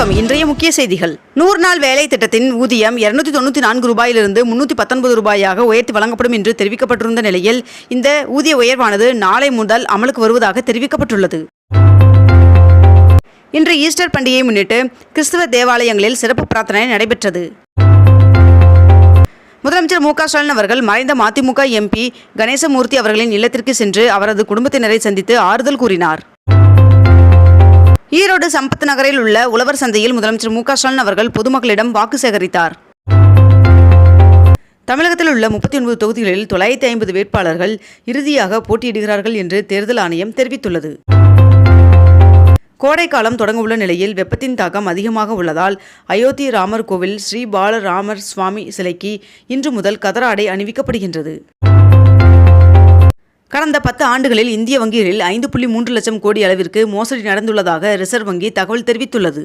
வணக்கம். இன்றைய முக்கிய செய்திகள். நூறு நாள் வேலை திட்டத்தின் ஊதியம் இருநூத்தி தொண்ணூத்தி நான்கு ரூபாயிலிருந்து முன்னூத்தி பத்தொன்பது ரூபாயாக உயர்த்தி வழங்கப்படும் என்று தெரிவிக்கப்பட்டிருந்த நிலையில் இந்த ஊதிய உயர்வானது நாளை முதல் அமலுக்கு வருவதாக தெரிவிக்கப்பட்டுள்ளது. இன்று ஈஸ்டர் பண்டிகையை முன்னிட்டு கிறிஸ்தவ தேவாலயங்களில் சிறப்பு பிரார்த்தனை நடைபெற்றது. முதலமைச்சர் மு க ஸ்டாலின் அவர்கள் மறைந்த மதிமுக எம்பி கணேசமூர்த்தி அவர்களின் இல்லத்திற்கு சென்று அவரது குடும்பத்தினரை சந்தித்து ஆறுதல் கூறினார். ஈரோடு சம்பத் நகரில் உள்ள உழவர் சந்தையில் முதலமைச்சர் மு க ஸ்டாலின் அவர்கள் பொதுமக்களிடம் வாக்கு சேகரித்தார். தமிழகத்தில் உள்ள முப்பத்தி ஒன்பது தொகுதிகளில் தொள்ளாயிரத்தி ஐம்பது வேட்பாளர்கள் இறுதியாக போட்டியிடுகிறார்கள் என்று தேர்தல் ஆணையம் தெரிவித்துள்ளது. கோடைக்காலம் தொடங்கவுள்ள நிலையில் வெப்பத்தின் தாக்கம் அதிகமாக உள்ளதால் அயோத்தி ராமர் கோவில் ஸ்ரீ பாலராமர் சுவாமி சிலைக்கு இன்று முதல் கதராடை அணிவிக்கப்படுகின்றது. கடந்த பத்து ஆண்டுகளில் இந்திய வங்கிகளில் ஐந்து புள்ளி மூன்று லட்சம் கோடி அளவிற்கு மோசடி நடந்துள்ளதாக ரிசர்வ் வங்கி தகவல் தெரிவித்துள்ளது.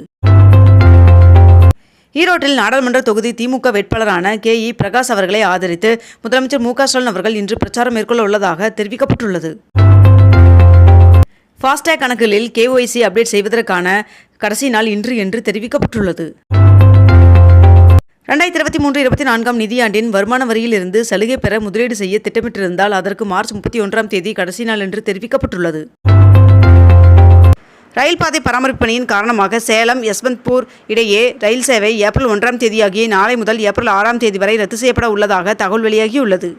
ஈரோட்டில் நாடாளுமன்ற தொகுதி திமுக வேட்பாளரான கே இ பிரகாஷ் அவர்களை ஆதரித்து முதலமைச்சர் மு க ஸ்டாலின் அவர்கள் இன்று பிரச்சாரம் மேற்கொள்ள உள்ளதாக தெரிவிக்கப்பட்டுள்ளது. ஃபாஸ்டேக் கணக்குகளில் கேஒய்சி அப்டேட் செய்வதற்கான கடைசி நாள் இன்று என்று தெரிவிக்கப்பட்டுள்ளது. ரெண்டாயிரத்தி இருபத்தி மூன்று இருபத்தி நான்காம் நிதியாண்டின் வருமான வரியிலிருந்து சலுகை பெற முதலீடு செய்ய திட்டமிட்டிருந்தால் அதற்கு மார்ச் முப்பத்தி ஒன்றாம் தேதி கடைசி நாள் என்று தெரிவிக்கப்பட்டுள்ளது. ரயில் பாதை பராமரிப்பு பணியின் காரணமாக சேலம் யஸ்வந்த்பூர் இடையே ரயில் சேவை ஏப்ரல் ஒன்றாம் தேதியாகிய நாளை முதல் ஏப்ரல் ஆறாம் தேதி வரை ரத்து செய்யப்பட உள்ளதாக தகவல் வெளியாகியுள்ளது.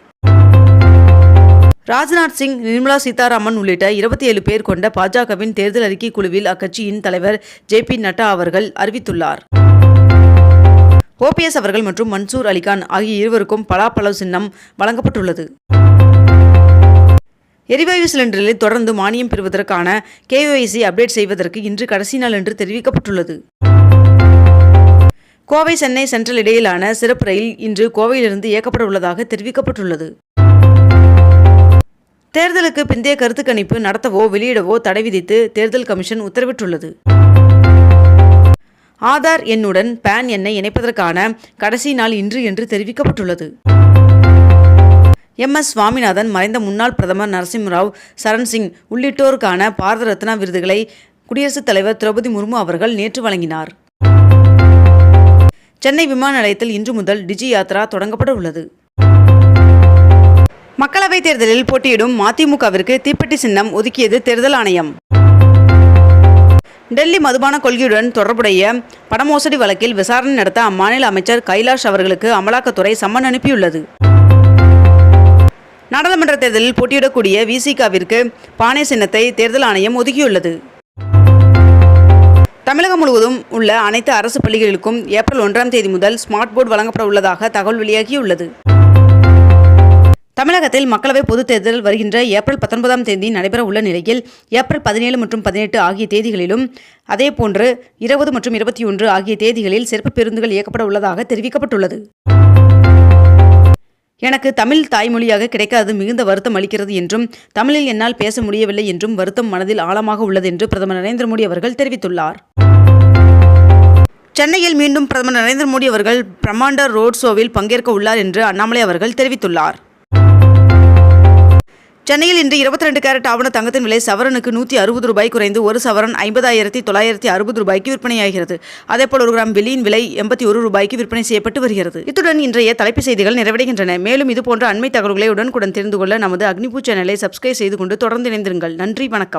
ராஜ்நாத் சிங் நிர்மலா சீதாராமன் உள்ளிட்ட இருபத்தி ஏழு பேர் கொண்ட பாஜகவின் தேர்தல் அறிக்கை குழுவில் அக்கட்சியின் தலைவர் ஜே பி நட்டா அவர்கள் அறிவித்துள்ளார். ஓபிஎஸ் அவர்கள் மற்றும் மன்சூர் அலிகான் ஆகிய இருவருக்கும் பலாப்பழம் சின்னம் வழங்கப்பட்டுள்ளது. எரிவாயு சிலிண்டரில் தொடர்ந்து மானியம் பெறுவதற்கான கேஒய்சி அப்டேட் செய்வதற்கு இன்று கடைசி நாள் என்று தெரிவிக்கப்பட்டுள்ளது. கோவை சென்னை சென்ட்ரல் இடையிலான சிறப்பு ரயில் இன்று கோவையிலிருந்து இயக்கப்பட உள்ளதாக தெரிவிக்கப்பட்டுள்ளது. தேர்தலுக்கு பிந்தைய கருத்து கணிப்பு நடத்தவோ வெளியிடவோ தடை விதித்து தேர்தல் கமிஷன் உத்தரவிட்டுள்ளது. ஆதார் எண்ணுடன் பேன் எண்ணை இணைப்பதற்கான கடைசி நாள் இன்று என்று தெரிவிக்கப்பட்டுள்ளது. எம். எஸ். சுவாமிநாதன் மறைந்த முன்னாள் பிரதமர் நரசிம்மராவ் சரண் சிங் உள்ளிட்டோருக்கான பாரத ரத்னா விருதுகளை குடியரசுத் தலைவர் திரௌபதி முர்மு அவர்கள் நேற்று வழங்கினார். சென்னை விமான நிலையத்தில் இன்று முதல் டிஜி யாத்ரா தொடங்கப்பட உள்ளது. மக்களவைத் தேர்தலில் போட்டியிடும் மதிமுகவிற்கு தீப்பெட்டி சின்னம் ஒதுக்கியது தேர்தல் ஆணையம். டெல்லி மதுபான கொள்கையுடன் தொடர்புடைய பணமோசடி வழக்கில் விசாரணை நடத்த அம்மாநில அமைச்சர் கைலாஷ் அவர்களுக்கு அமலாக்கத்துறை சம்மன் அனுப்பியுள்ளது. நாடாளுமன்ற தேர்தலில் போட்டியிடக்கூடிய விசிகாவிற்கு பானை சின்னத்தை தேர்தல் ஆணையம் ஒதுக்கியுள்ளது. தமிழகம் முழுவதும் உள்ள அனைத்து அரசு பள்ளிகளுக்கும் ஏப்ரல் ஒன்றாம் தேதி முதல் ஸ்மார்ட் போர்டு வழங்கப்பட உள்ளதாக தகவல் வெளியாகியுள்ளது. தமிழகத்தில் மக்களவை பொதுத் தேர்தல் வருகின்ற ஏப்ரல் பத்தொன்பதாம் தேதி நடைபெற உள்ள நிலையில் ஏப்ரல் பதினேழு மற்றும் பதினெட்டு ஆகிய தேதிகளிலும் அதேபோன்று இருபது மற்றும் இருபத்தி ஒன்று ஆகிய தேதிகளில் சிறப்பு பேருந்துகள் இயக்கப்பட உள்ளதாக தெரிவிக்கப்பட்டுள்ளது. எனக்கு தமிழ் தாய்மொழியாக கிடைக்காது மிகுந்த வருத்தம் அளிக்கிறது என்றும் தமிழில் என்னால் பேச முடியவில்லை என்றும் வருத்தம் மனதில் ஆழமாக உள்ளது என்று பிரதமர் நரேந்திர மோடி அவர்கள் தெரிவித்துள்ளார். சென்னையில் மீண்டும் பிரதமர் நரேந்திர மோடி அவர்கள் பிரம்மாண்ட ரோட் ஷோவில் பங்கேற்க உள்ளார் என்று அண்ணாமலை அவர்கள் தெரிவித்துள்ளார். சென்னையில் இன்று இருபத்தி ரெண்டு கேரட் ஆவண தங்கத்தின் விலை சவரனுக்கு நூற்றி அறுபது ரூபாய் குறைந்து ஒரு சவரன் ஐம்பதாயிரத்தி தொள்ளாயிரத்தி அறுபது ரூபாய்க்கு விற்பனையாகிறது. அதேபோல் ஒரு கிராம் வெள்ளியின் விலை எண்பத்தி ஒரு ரூபாய்க்கு விற்பனை செய்யப்பட்டு வருகிறது. இத்துடன் இன்றைய தலைப்பு செய்திகள் நிறைவடைகின்றன. மேலும் இதுபோன்ற அண்மை தகவல்களை உடனுக்குடன் தெரிந்து கொள்ள நமது அக்னிபூ சேனலை சப்ஸ்கிரைப் செய்து கொண்டு தொடர்ந்து இணைந்திருங்கள். நன்றி வணக்கம்.